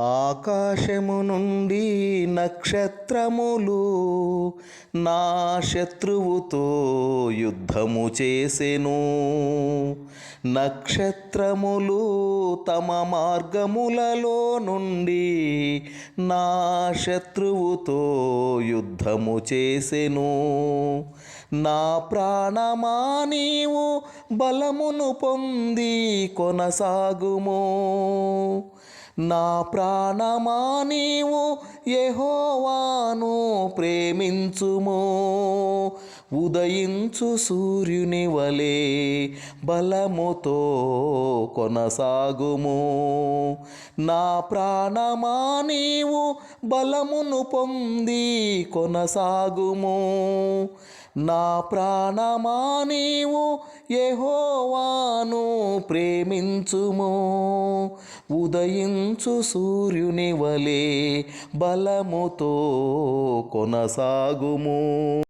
ఆకాశము నుండి నక్షత్రములు నా శత్రువుతో యుద్ధము చేసెను. నక్షత్రములు తమ మార్గములలో నుండి నా శత్రువుతో యుద్ధము చేసెను. నా ప్రాణమా నీవు బలమును పొంది కొనసాగుము. నా ప్రాణమా నీవు యహోవాను ప్రేమించుము. ఉదయించు సూర్యుని వలె బలముతో కొనసాగుము. నా ప్రాణమా నీవు బలమును పొంది కొనసాగుము. నా ప్రాణమా నీవు యెహోవాను ప్రేమించుము. ఉదయించు సూర్యుని వలె బలముతో కొనసాగుము.